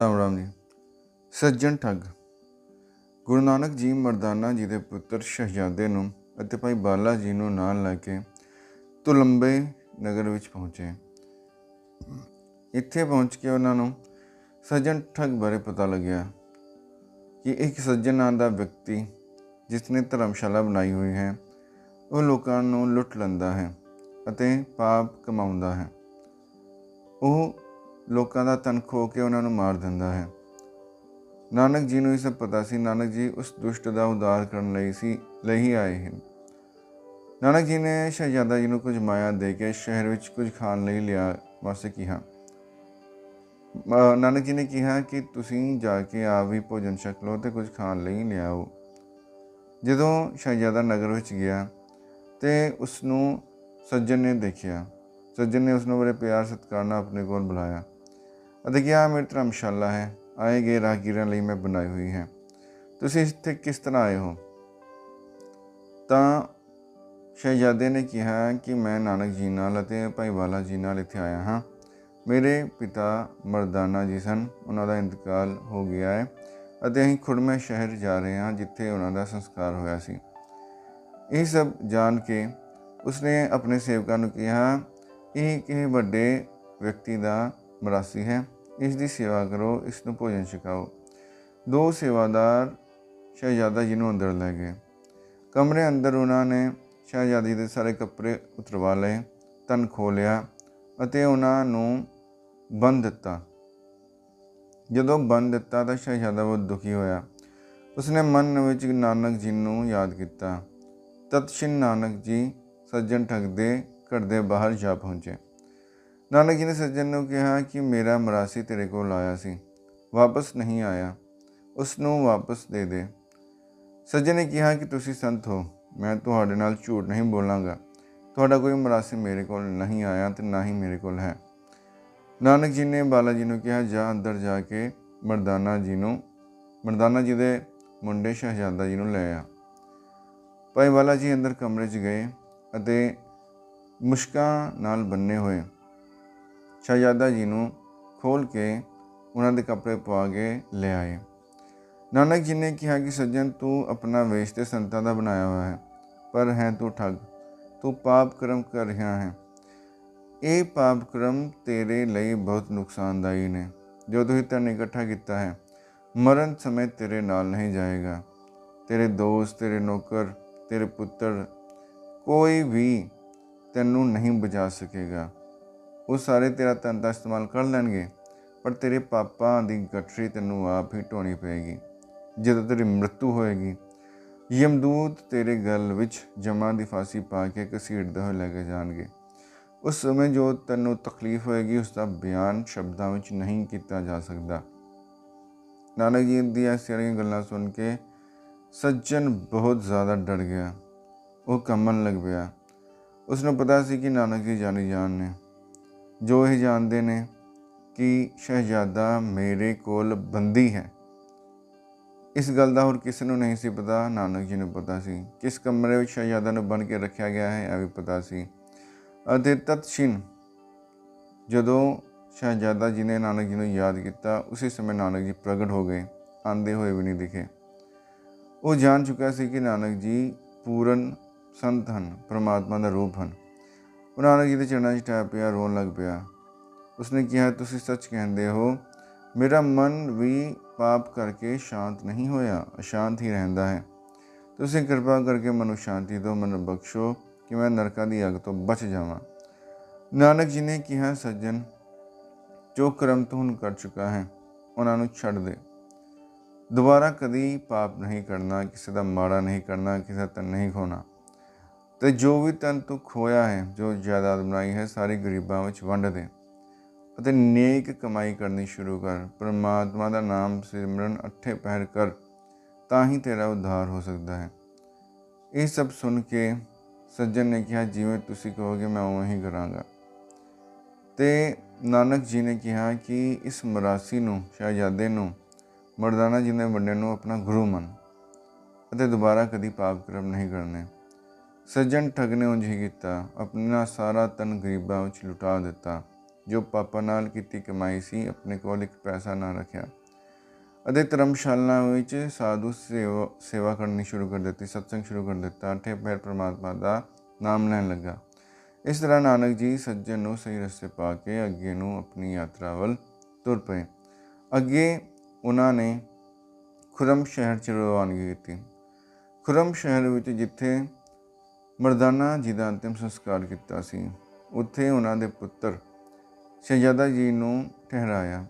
ਰਾਮ ਰਾਮ ਜੀ। ਸੱਜਣ ਠੱਗ। ਗੁਰੂ ਨਾਨਕ ਜੀ ਮਰਦਾਨਾ ਜੀ ਦੇ ਪੁੱਤਰ ਸ਼ਹਿਜ਼ਾਦੇ ਨੂੰ ਅਤੇ ਭਾਈ ਬਾਲਾ ਜੀ ਨੂੰ ਨਾਲ ਲੈ ਕੇ ਤੁਲੰਬੇ ਨਗਰ ਵਿੱਚ ਪਹੁੰਚੇ। ਇੱਥੇ ਪਹੁੰਚ ਕੇ ਉਹਨਾਂ ਨੂੰ ਸੱਜਣ ਠੱਗ ਬਾਰੇ ਪਤਾ ਲੱਗਿਆ ਕਿ ਇੱਕ ਸੱਜਣ ਨਾਂ ਦਾ ਵਿਅਕਤੀ ਜਿਸ ਨੇ ਧਰਮਸ਼ਾਲਾ ਬਣਾਈ ਹੋਈ ਹੈ, ਉਹ ਲੋਕਾਂ ਨੂੰ ਲੁੱਟ ਲੈਂਦਾ ਹੈ ਅਤੇ ਪਾਪ ਕਮਾਉਂਦਾ ਹੈ। ਉਹ ਲੋਕਾਂ ਦਾ ਤਨ ਖੋ ਕੇ ਉਹਨਾਂ ਨੂੰ ਮਾਰ ਦਿੰਦਾ ਹੈ। ਨਾਨਕ ਜੀ ਨੂੰ ਇਹ ਸਭ ਪਤਾ ਸੀ। ਨਾਨਕ ਜੀ ਉਸ ਦੁਸ਼ਟ ਦਾ ਉਦਾਰ ਕਰਨ ਲਈ ਸੀ, ਲਈ ਹੀ ਆਏ ਹਨ। ਨਾਨਕ ਜੀ ਨੇ ਸ਼ਹਿਜ਼ਾਦਾ ਜੀ ਨੂੰ ਕੁਝ ਮਾਇਆ ਦੇ ਕੇ ਸ਼ਹਿਰ ਵਿੱਚ ਕੁਝ ਖਾਣ ਲਈ ਲਿਆ। ਵਾਸਤੇ ਕਿਹਾ ਨਾਨਕ ਜੀ ਨੇ ਕਿਹਾ ਕਿ ਤੁਸੀਂ ਜਾ ਕੇ ਆਪ ਵੀ ਭੋਜਨ ਛਕ ਲਓ ਤੇ ਕੁਝ ਖਾਣ ਲਈ ਲਿਆਓ। ਜਦੋਂ ਸ਼ਹਿਜ਼ਾਦਾ ਨਗਰ ਵਿੱਚ ਗਿਆ ਤੇ ਉਸ ਨੂੰ ਸੱਜਣ ਨੇ ਦੇਖਿਆ। ਸੱਜਣ ਨੇ ਉਸ ਨੂੰ ਬੜੇ ਪਿਆਰ ਸਤਿਕਾਰ ਨਾਲ ਆਪਣੇ ਕੋਲ ਬੁਲਾਇਆ। ਅਤੇ ਕਿਹਾ ਮੇਰੀ ਧਰਮਸ਼ਾਲਾ ਹੈ। ਆਏ ਗਏ ਰਾਹਗੀਰਾਂ ਲਈ ਮੈਂ ਬਣਾਈ ਹੋਈ ਹੈ। ਤੁਸੀਂ ਇੱਥੇ ਕਿਸ ਤਰ੍ਹਾਂ ਆਏ ਹੋ? ਤਾਂ ਸ਼ਹਿਜ਼ਾਦੇ ਨੇ ਕਿਹਾ ਕਿ ਮੈਂ ਨਾਨਕ ਜੀ ਨਾਲ ਅਤੇ ਭਾਈ ਵਾਲਾ ਜੀ ਨਾਲ ਇੱਥੇ ਆਇਆ ਹਾਂ। ਮੇਰੇ ਪਿਤਾ ਮਰਦਾਨਾ ਜੀ ਸਨ। ਉਹਨਾਂ ਦਾ ਇੰਤਕਾਲ ਹੋ ਗਿਆ ਹੈ ਅਤੇ ਅਸੀਂ ਖੁੜਮੇ ਸ਼ਹਿਰ ਜਾ ਰਹੇ ਹਾਂ, ਜਿੱਥੇ ਉਹਨਾਂ ਦਾ ਸੰਸਕਾਰ ਹੋਇਆ ਸੀ। ਇਹ ਸਭ ਜਾਣ ਕੇ ਉਸਨੇ ਆਪਣੇ ਸੇਵਕਾਂ ਨੂੰ ਕਿਹਾ, ਇਹ ਕਿਸੇ ਵੱਡੇ ਵਿਅਕਤੀ ਦਾ ਮਰਾਸੀ ਹੈ। ਇਸ ਦੀ ਸੇਵਾ ਕਰੋ, ਇਸ ਨੂੰ ਭੋਜਨ ਛਕਾਓ। ਦੋ ਸੇਵਾਦਾਰ ਸ਼ਹਿਜ਼ਾਦਾ ਜੀ ਨੂੰ ਅੰਦਰ ਲੈ ਗਏ। ਕਮਰੇ ਅੰਦਰ ਉਹਨਾਂ ਨੇ ਸ਼ਹਿਜ਼ਾਦੀ ਦੇ ਸਾਰੇ ਕੱਪੜੇ ਉਤਰਵਾ ਲਏ ਤਨ ਖੋਲਿਆ ਅਤੇ ਉਹਨਾਂ ਨੂੰ ਬੰਨ ਦਿੱਤਾ। ਜਦੋਂ ਬੰਨ ਦਿੱਤਾ ਤਾਂ ਸ਼ਹਿਜ਼ਾਦਾ ਬਹੁਤ ਦੁਖੀ ਹੋਇਆ। ਉਸਨੇ ਮਨ ਵਿੱਚ ਨਾਨਕ ਜੀ ਨੂੰ ਯਾਦ ਕੀਤਾ। ਤਤ ਤਤਸ਼ਿਨ ਨਾਨਕ ਜੀ ਸੱਜਣ ਠੱਗਦੇ ਘਰ ਦੇ ਬਾਹਰ ਜਾ ਪਹੁੰਚੇ। ਨਾਨਕ ਜੀ ਨੇ ਸੱਜਣ ਨੂੰ ਕਿਹਾ ਕਿ ਮੇਰਾ ਮਰਾਸੀ ਤੇਰੇ ਕੋਲ ਆਇਆ ਸੀ। ਵਾਪਸ ਨਹੀਂ ਆਇਆ। ਉਸ ਨੂੰ ਵਾਪਸ ਦੇ ਦੇ। ਸੱਜਣ ਨੇ ਕਿਹਾ ਕਿ ਤੁਸੀਂ ਸੰਤ ਹੋ। ਮੈਂ ਤੁਹਾਡੇ ਨਾਲ ਝੂਠ ਨਹੀਂ ਬੋਲਾਂਗਾ। ਤੁਹਾਡਾ ਕੋਈ ਮਰਾਸੀ ਮੇਰੇ ਕੋਲ ਨਹੀਂ ਆਇਆ ਤੇ ਨਾ ਹੀ ਮੇਰੇ ਕੋਲ ਹੈ। ਨਾਨਕ ਜੀ ਨੇ ਬਾਲਾ ਜੀ ਨੂੰ ਕਿਹਾ, ਜਾ ਅੰਦਰ ਜਾ ਕੇ ਮਰਦਾਨਾ ਜੀ ਨੂੰ, ਮਰਦਾਨਾ ਜੀ ਦੇ ਮੁੰਡੇ ਸ਼ਹਿਜ਼ਾਦਾ ਜੀ ਨੂੰ ਲੈ ਆ। ਭਾਈ ਬਾਲਾ ਜੀ ਅੰਦਰ ਕਮਰੇ 'ਚ ਗਏ ਅਤੇ ਮੁਸ਼ਕਾਂ ਨਾਲ ਬੰਨੇ ਹੋਏ। ਸ਼ਹਿਜ਼ਾਦਾ ਜੀ ਨੂੰ ਖੋਲ ਕੇ ਉਹਨਾਂ ਦੇ ਕੱਪੜੇ ਪਵਾ ਕੇ ਲੈ ਆਏ। ਨਾਨਕ ਜੀ ਨੇ ਕਿਹਾ ਕਿ ਸੱਜਣ, ਤੂੰ ਆਪਣਾ ਵੇਸ਼ ਤੇ ਸੰਤਾਂ ਦਾ ਬਣਾਇਆ ਹੋਇਆ ਹੈ, ਪਰ ਹੈ ਤੂੰ ਠੱਗ, ਤੂੰ ਪਾਪ ਕਰਮ ਕਰ ਰਿਹਾ ਹੈ। ਇਹ ਪਾਪ ਕਰਮ ਤੇਰੇ ਲਈ ਬਹੁਤ ਨੁਕਸਾਨਦਾਈ ਨੇ, ਜੋ ਤੁਸੀਂ ਧਨ ਇਕੱਠਾ ਕੀਤਾ ਹੈ। ਮਰਨ ਸਮੇਂ ਤੇਰੇ ਨਾਲ ਨਹੀਂ ਜਾਏਗਾ। ਤੇਰੇ ਦੋਸਤ, ਤੇਰੇ ਨੌਕਰ, ਤੇਰੇ ਪੁੱਤਰ ਕੋਈ ਵੀ ਤੈਨੂੰ ਨਹੀਂ ਬਚਾ ਸਕੇਗਾ। ਉਹ ਸਾਰੇ ਤੇਰਾ ਧਨ ਦਾ ਇਸਤੇਮਾਲ ਕਰ ਲੈਣਗੇ, ਪਰ ਤੇਰੇ ਪਾਪਾਂ ਦੀ ਗਠਰੀ ਤੈਨੂੰ ਆਪ ਹੀ ਢੋਣੀ ਪਏਗੀ, ਜਦੋਂ ਤੇਰੀ ਮ੍ਰਿਤੂ ਹੋਏਗੀ। ਯਮਦੂਤ ਤੇਰੇ ਗਲ ਵਿੱਚ ਜਮਾ ਦੀ ਫਾਂਸੀ ਪਾ ਕੇ ਘਸੀੜਦੇ ਹੋਏ ਲੈ ਕੇ ਜਾਣਗੇ। ਉਸ ਸਮੇਂ ਜੋ ਤੈਨੂੰ ਤਕਲੀਫ ਹੋਏਗੀ, ਉਸ ਦਾ ਬਿਆਨ ਸ਼ਬਦਾਂ ਵਿੱਚ ਨਹੀਂ ਕੀਤਾ ਜਾ ਸਕਦਾ। ਨਾਨਕ ਜੀ ਦੀਆਂ ਸਾਰੀਆਂ ਗੱਲਾਂ ਸੁਣ ਕੇ ਸੱਜਣ ਬਹੁਤ ਜ਼ਿਆਦਾ ਡਰ ਗਿਆ। ਉਹ ਕੰਮਣ ਲੱਗ ਪਿਆ। ਉਸ ਨੂੰ ਪਤਾ ਸੀ ਕਿ ਨਾਨਕ ਜੀ ਜਾਣੀ ਜਾਨ ਨੇ ਜੋ ਇਹ ਜਾਣਦੇ ਨੇ ਕਿ ਸ਼ਹਿਜ਼ਾਦਾ ਮੇਰੇ ਕੋਲ ਬੰਦੀ ਹੈ। ਇਸ ਗੱਲ ਦਾ ਹੋਰ ਕਿਸੇ ਨੂੰ ਨਹੀਂ ਸੀ ਪਤਾ, ਨਾਨਕ ਜੀ ਨੂੰ ਪਤਾ ਸੀ। ਕਿਸ ਕਮਰੇ ਵਿੱਚ ਸ਼ਹਿਜ਼ਾਦਾ ਨੂੰ ਬਣ ਕੇ ਰੱਖਿਆ ਗਿਆ ਹੈ, ਇਹ ਵੀ ਪਤਾ ਸੀ। ਅਤੇ ਤਤਸ਼ਿਨ ਜਦੋਂ ਸ਼ਹਿਜ਼ਾਦਾ ਜੀ ਨੇ ਨਾਨਕ ਜੀ ਨੂੰ ਯਾਦ ਕੀਤਾ, ਉਸੇ ਸਮੇਂ ਨਾਨਕ ਜੀ ਪ੍ਰਗਟ ਹੋ ਗਏ। ਆਂਦੇ ਹੋਏ ਵੀ ਨਹੀਂ ਦਿਖੇ। ਉਹ ਜਾਣ ਚੁੱਕਾ ਸੀ ਕਿ ਨਾਨਕ ਜੀ ਪੂਰਨ ਸੰਤ ਹਨ, ਪ੍ਰਮਾਤਮਾ ਦਾ ਰੂਪ ਹਨ। ਉਹ ਨਾਨਕ ਜੀ ਦੇ ਚਰਨਾਂ 'ਚ ਟਹਿ ਪਿਆ, ਰੋਣ ਲੱਗ ਪਿਆ। ਉਸਨੇ ਕਿਹਾ, ਤੁਸੀਂ ਸੱਚ ਕਹਿੰਦੇ ਹੋ, ਮੇਰਾ ਮਨ ਵੀ ਪਾਪ ਕਰਕੇ ਸ਼ਾਂਤ ਨਹੀਂ ਹੋਇਆ, ਅਸ਼ਾਂਤ ਹੀ ਰਹਿੰਦਾ ਹੈ। ਤੁਸੀਂ ਕਿਰਪਾ ਕਰਕੇ ਮਨੁ ਸ਼ਾਂਤੀ ਦਿਓ, ਮਨ ਬਖਸ਼ੋ, ਕਿ ਮੈਂ ਨਰਕਾਂ ਦੀ ਅੱਗ ਤੋਂ ਬਚ ਜਾਵਾਂ। ਨਾਨਕ ਜੀ ਨੇ ਕਿਹਾ, ਸੱਜਣ, ਜੋ ਕਰਮ ਤੂੰ ਹੁਣ ਕਰ ਚੁੱਕਾ ਹੈ, ਉਹਨਾਂ ਨੂੰ ਛੱਡ ਦੇ। ਦੁਬਾਰਾ ਕਦੀ ਪਾਪ ਨਹੀਂ ਕਰਨਾ, ਕਿਸੇ ਦਾ ਮਾੜਾ ਨਹੀਂ ਕਰਨਾ, ਕਿਸੇ ਦਾ ਤਨ ਨਹੀਂ ਖੋਣਾ। ਤੇ ਜੋ ਵੀ ਤਨ ਤੂੰ ਖੋਇਆ ਹੈ, ਜੋ ਜਾਇਦਾਦ ਬਣਾਈ ਹੈ, ਸਾਰੇ ਗਰੀਬਾਂ ਵਿੱਚ ਵੰਡ ਦੇ ਅਤੇ ਨੇਕ ਕਮਾਈ ਕਰਨੀ ਸ਼ੁਰੂ ਕਰ, ਪਰਮਾਤਮਾ ਦਾ ਨਾਮ ਸਿਮਰਨ, ਅੱਠੇ ਪਹਿਰ ਕਰ, ਤਾਂ ਹੀ ਤੇਰਾ ਉਧਾਰ ਹੋ ਸਕਦਾ ਹੈ। ਇਹ ਸਭ ਸੁਣ ਕੇ ਸੱਜਣ ਨੇ ਕਿਹਾ, ਜਿਵੇਂ ਤੁਸੀਂ ਕਹੋਗੇ, ਮੈਂ ਉਵੇਂ ਹੀ ਕਰਾਂਗਾ। ਤੇ ਨਾਨਕ ਜੀ ਨੇ ਕਿਹਾ ਕਿ ਇਸ ਮਰਾਸੀ ਨੂੰ, ਸ਼ਹਿਜ਼ਾਦੇ ਨੂੰ, ਮਰਦਾਨਾ ਜੀ ਨੇ ਵੱਡੇ ਨੂੰ ਆਪਣਾ ਗੁਰੂ ਮੰਨ, ਅਤੇ ਦੁਬਾਰਾ ਕਦੀ ਪਾਪ ਕਰਮ ਨਹੀਂ ਕਰਨੇ। ਸੱਜਣ ਠੱਗ ਨੇ ਉਂਝ ਹੀ ਕੀਤਾ ਆਪਣਾ ਸਾਰਾ ਤਨ ਗਰੀਬਾਂ ਵਿੱਚ ਲੁਟਾ ਦਿੱਤਾ, ਜੋ ਪਾਪਾ ਨਾਲ ਕੀਤੀ ਕਮਾਈ ਸੀ, ਆਪਣੇ ਕੋਲ ਇੱਕ ਪੈਸਾ ਨਾ ਰੱਖਿਆ। ਅਤੇ ਧਰਮਸ਼ਾਲਾ ਵਿੱਚ ਸਾਧੂ ਸੇਵਾ ਸੇਵਾ ਕਰਨੀ ਸ਼ੁਰੂ ਕਰ ਦਿੱਤੀ, ਸਤਸੰਗ ਸ਼ੁਰੂ ਕਰ ਦਿੱਤਾ ਠੇ ਪੈਰ ਪ੍ਰਮਾਤਮਾ ਦਾ ਨਾਮ ਲੈਣ ਲੱਗਾ। ਇਸ ਤਰ੍ਹਾਂ ਨਾਨਕ ਜੀ ਸੱਜਣ ਨੂੰ ਸਹੀ ਰਸਤੇ ਪਾ ਕੇ ਅੱਗੇ ਨੂੰ ਆਪਣੀ ਯਾਤਰਾ ਵੱਲ ਤੁਰ ਪਏ। ਅੱਗੇ ਉਹਨਾਂ ਨੇ ਖੁਰਮ ਸ਼ਹਿਰ ਚ ਰਵਾਨਗੀ ਕੀਤੀ। ਖੁਰਮ ਸ਼ਹਿਰ ਵਿੱਚ ਜਿੱਥੇ ਮਰਦਾਨਾ ਜੀ ਦਾ ਅੰਤਿਮ ਸੰਸਕਾਰ ਕੀਤਾ ਸੀ। ਉੱਥੇ ਉਹਨਾਂ ਦੇ ਪੁੱਤਰ ਸ਼ਹਿਜ਼ਾਦਾ ਜੀ ਨੂੰ ਠਹਿਰਾਇਆ।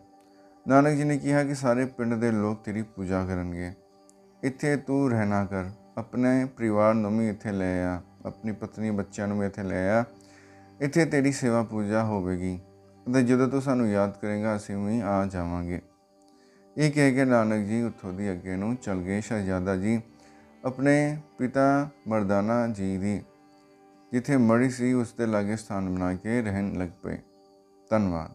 ਨਾਨਕ ਜੀ ਨੇ ਕਿਹਾ ਕਿ ਸਾਰੇ ਪਿੰਡ ਦੇ ਲੋਕ ਤੇਰੀ ਪੂਜਾ ਕਰਨਗੇ। ਇੱਥੇ ਤੂੰ ਰਹਿਣਾ ਕਰ। ਆਪਣੇ ਪਰਿਵਾਰ ਨੂੰ ਵੀ ਇੱਥੇ ਲੈ ਆ। ਆਪਣੀ ਪਤਨੀ ਬੱਚਿਆਂ ਨੂੰ ਵੀ ਇੱਥੇ ਲੈ ਆ। ਇੱਥੇ ਤੇਰੀ ਸੇਵਾ ਪੂਜਾ ਹੋਵੇਗੀ। ਅਤੇ ਜਦੋਂ ਤੂੰ ਸਾਨੂੰ ਯਾਦ ਕਰੇਗਾ, ਅਸੀਂ ਵੀ ਆ ਜਾਵਾਂਗੇ। ਇਹ ਕਹਿ ਕੇ ਨਾਨਕ ਜੀ ਉੱਥੋਂ ਦੀ ਅੱਗੇ ਨੂੰ ਚਲ ਗਏ। ਸ਼ਹਿਜ਼ਾਦਾ ਜੀ ਆਪਣੇ ਪਿਤਾ ਮਰਦਾਨਾ ਜੀ ਦੀ, ਜਿੱਥੇ ਮੜੀ ਸੀ, ਉਸ ਦੇ ਲਾਗੇ ਸਥਾਨ ਬਣਾ ਕੇ ਰਹਿਣ ਲੱਗ ਪਏ। ਧੰਨਵਾਦ।